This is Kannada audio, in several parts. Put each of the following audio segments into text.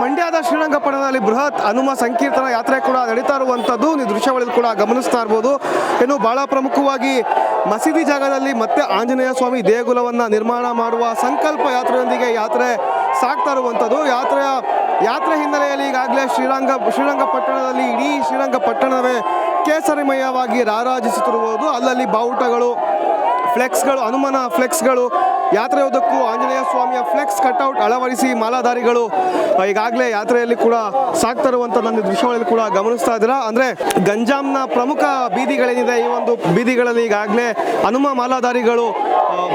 ಮಂಡ್ಯದ ಶ್ರೀರಂಗಪಟ್ಟಣದಲ್ಲಿ ಬೃಹತ್ ಹನುಮ ಸಂಕೀರ್ತನ ಯಾತ್ರೆ ಕೂಡ ನಡೀತಾ ಇರುವಂಥದ್ದು ನೀವು ದೃಶ್ಯಾವಳಿಯಲ್ಲಿ ಕೂಡ ಗಮನಿಸ್ತಾ ಇರ್ಬೋದು. ಇನ್ನು ಬಹಳ ಪ್ರಮುಖವಾಗಿ ಮಸೀದಿ ಜಾಗದಲ್ಲಿ ಮತ್ತೆ ಆಂಜನೇಯ ಸ್ವಾಮಿ ದೇಗುಲವನ್ನು ನಿರ್ಮಾಣ ಮಾಡುವ ಸಂಕಲ್ಪ ಯಾತ್ರೆಯೊಂದಿಗೆ ಯಾತ್ರೆ ಸಾಗ್ತಾ ಇರುವಂಥದ್ದು ಯಾತ್ರೆಯ, ಯಾತ್ರೆ ಹಿನ್ನೆಲೆಯಲ್ಲಿ ಈಗಾಗಲೇ ಶ್ರೀರಂಗ ಶ್ರೀರಂಗಪಟ್ಟಣದಲ್ಲಿ ಇಡೀ ಶ್ರೀರಂಗಪಟ್ಟಣವೇ ಕೇಸರಿಮಯವಾಗಿ ರಾರಾಜಿಸುತ್ತಿರುವುದು. ಅಲ್ಲಲ್ಲಿ ಬಾವುಟಗಳು, ಫ್ಲೆಕ್ಸ್ಗಳು, ಹನುಮನ ಫ್ಲೆಕ್ಸ್ಗಳು ಯಾತ್ರೆ ಉದ್ದಕ್ಕೂ ಆಂಜನೇಯ ಸ್ವಾಮಿಯ ಫ್ಲೆಕ್ಸ್ ಕಟ್ಔಟ್ ಅಳವಡಿಸಿ ಮಾಲಾಧಾರಿಗಳು ಈಗಾಗಲೇ ಯಾತ್ರೆಯಲ್ಲಿ ಕೂಡ ಸಾಕ್ತಾ ಇರುವಂಥ ನನ್ನ ದೃಶ್ಯಗಳಲ್ಲಿ ಕೂಡ ಗಮನಿಸ್ತಾ ಇದ್ದೀರಾ? ಅಂದರೆ ಗಂಜಾಂನ ಪ್ರಮುಖ ಬೀದಿಗಳೇನಿದೆ ಈ ಒಂದು ಬೀದಿಗಳಲ್ಲಿ ಈಗಾಗಲೇ ಹನುಮ ಮಾಲಾಧಾರಿಗಳು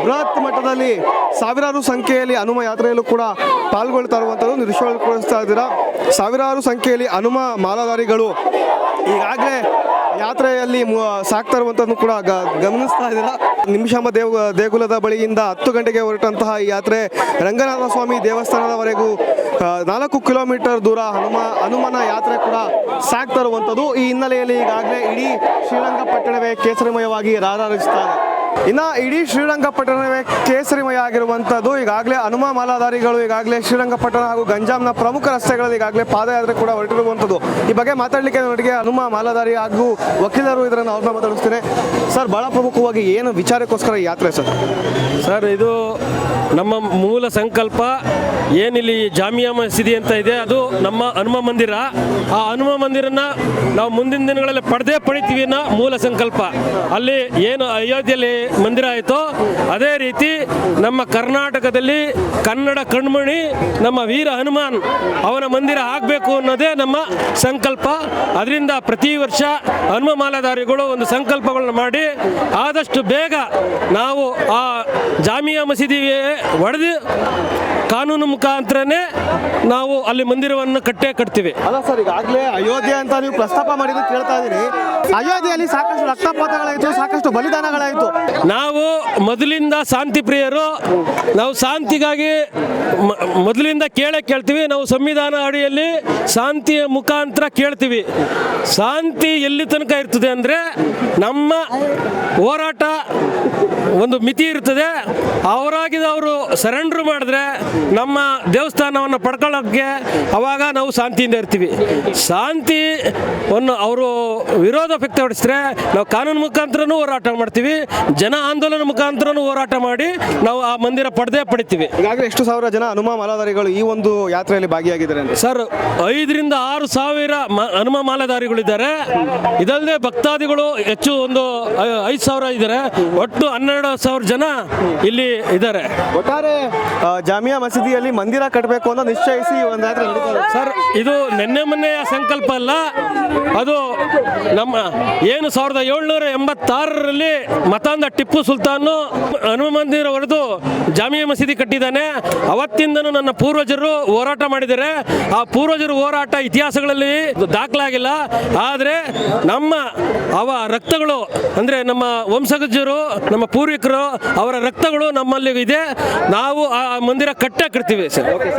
ಬೃಹತ್ ಮಟ್ಟದಲ್ಲಿ ಸಾವಿರಾರು ಸಂಖ್ಯೆಯಲ್ಲಿ ಹನುಮ ಯಾತ್ರೆಯಲ್ಲೂ ಕೂಡ ಪಾಲ್ಗೊಳ್ತಾ ಇರುವಂಥದ್ದು ದೃಶ್ಯಗಳಲ್ಲಿ ಕೂಡ ಇದ್ದೀರಾ? ಸಾವಿರಾರು ಸಂಖ್ಯೆಯಲ್ಲಿ ಹನುಮ ಮಾಲಾಧಾರಿಗಳು ಯಾತ್ರೆಯಲ್ಲಿ ಸಾಕ್ತಾ ಇರುವಂತದ್ದು ಕೂಡ ಗಮನಿಸ್ತಾ ಇದ್ದೀರಾ? ನಿಮಿಷಾಂಬ ದೇವ ದೇಗುಲದ ಬಳಿಯಿಂದ ಹತ್ತು ಗಂಟೆಗೆ ಹೊರಟಂತಹ ಈ ಯಾತ್ರೆ ರಂಗನಾಥ ಸ್ವಾಮಿ ದೇವಸ್ಥಾನದವರೆಗೂ ನಾಲ್ಕು ಕಿಲೋಮೀಟರ್ ದೂರ ಹನುಮ ಹನುಮಾನ ಯಾತ್ರೆ ಕೂಡ ಸಾಕ್ತಾ ಇರುವಂಥದ್ದು ಈ ಹಿನ್ನೆಲೆಯಲ್ಲಿ ಈಗಾಗಲೇ ಇಡೀ ಶ್ರೀರಂಗಪಟ್ಟಣವೇ ಕೇಸರಿಮಯವಾಗಿ ರಾರಾಜಿಸ್ತಾ ಇದೆ. ಇನ್ನು ಇಡೀ ಶ್ರೀರಂಗಪಟ್ಟಣವೇ ಕೇಸರಿಮಯ ಆಗಿರುವಂಥದ್ದು ಈಗಾಗಲೇ ಹನುಮ ಮಾಲಾಧಾರಿಗಳು, ಈಗಾಗಲೇ ಶ್ರೀರಂಗಪಟ್ಟಣ ಹಾಗೂ ಗಂಜಾಂನ ಪ್ರಮುಖ ರಸ್ತೆಗಳಲ್ಲಿ ಈಗಾಗಲೇ ಪಾದಯಾತ್ರೆ ಕೂಡ ಹೊರಟಿರುವಂಥದ್ದು ಈ ಬಗ್ಗೆ ಮಾತಾಡಲಿಕ್ಕೆ ನನಗೆ ಹನುಮ ಮಾಲಾಧಾರಿ ಹಾಗೂ ವಕೀಲರು ಇದರನ್ನು ಅವ್ರನ್ನ ಮಾತಾಡಿಸ್ತೇನೆ. ಸರ್, ಬಹಳ ಪ್ರಮುಖವಾಗಿ ಏನು ವಿಚಾರಕ್ಕೋಸ್ಕರ ಯಾತ್ರೆ ಸರ್? ಸರ್, ಇದು ನಮ್ಮ ಮೂಲ ಸಂಕಲ್ಪ. ಏನಿಲ್ಲಿ ಜಾಮಿಯಾ ಮಸೀದಿ ಅಂತ ಇದೆ, ಅದು ನಮ್ಮ ಹನುಮ ಮಂದಿರ. ಆ ಹನುಮ ಮಂದಿರನ ನಾವು ಮುಂದಿನ ದಿನಗಳಲ್ಲಿ ಪಡೆದೇ ಪಡಿತೀವಿ ಅನ್ನೋ ಮೂಲ ಸಂಕಲ್ಪ. ಅಲ್ಲಿ ಏನು ಅಯೋಧ್ಯೆಯಲ್ಲಿ ಮಂದಿರ ಆಯಿತು? ಅದೇ ರೀತಿ ನಮ್ಮ ಕರ್ನಾಟಕದಲ್ಲಿ ಕನ್ನಡ ಕಣ್ಮಣಿ, ನಮ್ಮ ವೀರ ಹನುಮಾನ್ ಅವನ ಮಂದಿರ ಆಗಬೇಕು ಅನ್ನೋದೇ ನಮ್ಮ ಸಂಕಲ್ಪ. ಅದರಿಂದ ಪ್ರತಿ ವರ್ಷ ಹನುಮ ಮಾಲಾಧಾರಿಗಳು ಒಂದು ಸಂಕಲ್ಪಗಳನ್ನು ಮಾಡಿ ಆದಷ್ಟು ಬೇಗ ನಾವು ಆ ಜಾಮಿಯಾ ಮಸೀದಿಗೆ ಒಡೆದು ಕಾನೂನು ಮುಖಾಂತರನೇ ನಾವು ಅಲ್ಲಿ ಮಂದಿರವನ್ನು ಕಟ್ಟೇ ಕಟ್ತೀವಿ. ಅಲ್ಲ ಸರ್ ಈಗಾಗಲೇ ಅಯೋಧ್ಯೆ ಅಂತ ನೀವು ಪ್ರಸ್ತಾಪ ಮಾಡಿದ್ದು ಕೇಳ್ತಾ ಇದ್ದೀನಿ. ಅಯೋಧ್ಯೆಯಲ್ಲಿ ಸಾಕಷ್ಟು ರಕ್ತಪಾತಗಳಾಯಿತು ಸಾಕಷ್ಟು ಬಲಿದಾನಗಳಾಯಿತು. ನಾವು ಮೊದಲಿಂದ ಶಾಂತಿ ಪ್ರಿಯರು ನಾವು ಶಾಂತಿಗಾಗಿ ಮೊದಲಿಂದ ಕೇಳೇ ಕೇಳ್ತೀವಿ ನಾವು ಸಂವಿಧಾನ ಅಡಿಯಲ್ಲಿ ಶಾಂತಿಯ ಮುಖಾಂತರ ಕೇಳ್ತೀವಿ. ಶಾಂತಿ ಎಲ್ಲಿ ತನಕ ಇರ್ತದೆ ಅಂದರೆ ನಮ್ಮ ಹೋರಾಟ ಒಂದು ಮಿತಿ ಇರ್ತದೆ. ಅವರಾಗಿದ್ದವರು ಸರೆಂಡ್ರ್ ಮಾಡಿದ್ರೆ ನಮ್ಮ ದೇವಸ್ಥಾನವನ್ನು ಪಡ್ಕೊಳ್ಳೋಕ್ಕೆ ಅವಾಗ ನಾವು ಶಾಂತಿಯಿಂದ ಇರ್ತೀವಿ. ಶಾಂತಿ ಒಂದು ಅವರು ವಿರೋಧ ವ್ಯಕ್ತಪಡಿಸಿದ್ರೆ ನಾವು ಕಾನೂನು ಮುಖಾಂತರನೂ ಹೋರಾಟ ಮಾಡ್ತೀವಿ. ಜನ ಆಂದೋಲನ ಮುಖಾಂತರನೂ ಹೋರಾಟ ಮಾಡಿ ನಾವು ಆ ಮಂದಿರ ಪಡೆದೇ ಪಡಿತೀವಿ. ಈಗಾಗಲೇ ಎಷ್ಟು ಸಾವಿರ ಜನ ಹನುಮ ಮಾಲಾಧಾರಿಗಳು ಈ ಒಂದು ಯಾತ್ರೆಯಲ್ಲಿ ಭಾಗಿಯಾಗಿದ್ದಾರೆ ಸರ್ ಐದರಿಂದ ಆರು ಸಾವಿರ ಹನುಮ ಮಾಲಾಧಾರಿಗಳಿದ್ದಾರೆ. ಇದಲ್ಲದೆ ಭಕ್ತಾದಿಗಳು ಹೆಚ್ಚು ಒಂದು ಐದು ಸಾವಿರ ಇದ್ದಾರೆ. ಒಟ್ಟು ಹನ್ನೆರಡು ಸಾವಿರ ಜನ ಇಲ್ಲಿ ಇದ್ದಾರೆ. ಒಟ್ಟಾರೆ ಜಾಮಿಯಾ ಮಸೀದಿಯಲ್ಲಿ ಮಂದಿರ ಕಟ್ಟಬೇಕು ಅಂತ ನಿಶ್ಚಯಿಸಿ ಒಂದು ಸರ್ ಇದು ನಿನ್ನೆ ಮೊನ್ನೆಯ ಸಂಕಲ್ಪ ಅಲ್ಲ. ಅದು ನಮ್ಮ ಏನು ಸಾವಿರದ ಏಳ್ನೂರ ಎಂಬತ್ತಾರರಲ್ಲಿ ಮತಾಂಧ ಟಿಪ್ಪು ಸುಲ್ತಾನು ಹನುಮ ಮಂದಿರ ಹೊಡೆದು ಜಾಮಿಯಾ ಮಸೀದಿ ಕಟ್ಟಿದ್ದಾನೆ. ಅವತ್ತಿಂದನೂ ನನ್ನ ಪೂರ್ವಜರು ಹೋರಾಟ ಮಾಡಿದ್ದಾರೆ. ಆ ಪೂರ್ವಜರು ಹೋರಾಟ ಇತಿಹಾಸಗಳಲ್ಲಿ ದಾಖಲಾಗಿಲ್ಲ. ಆದರೆ ನಮ್ಮ ಅವ ರಕ್ತಗಳು ಅಂದರೆ ನಮ್ಮ ವಂಶಜರು ನಮ್ಮ ಪೂರ್ವಿಕರು ಅವರ ರಕ್ತಗಳು ನಮ್ಮಲ್ಲಿ ಇದೆ ನಾವು ಆ ಮಂದಿರ ಕಟ್ಟೆ ಇರ್ತೀವಿ ಸರ್ ಓಕೆ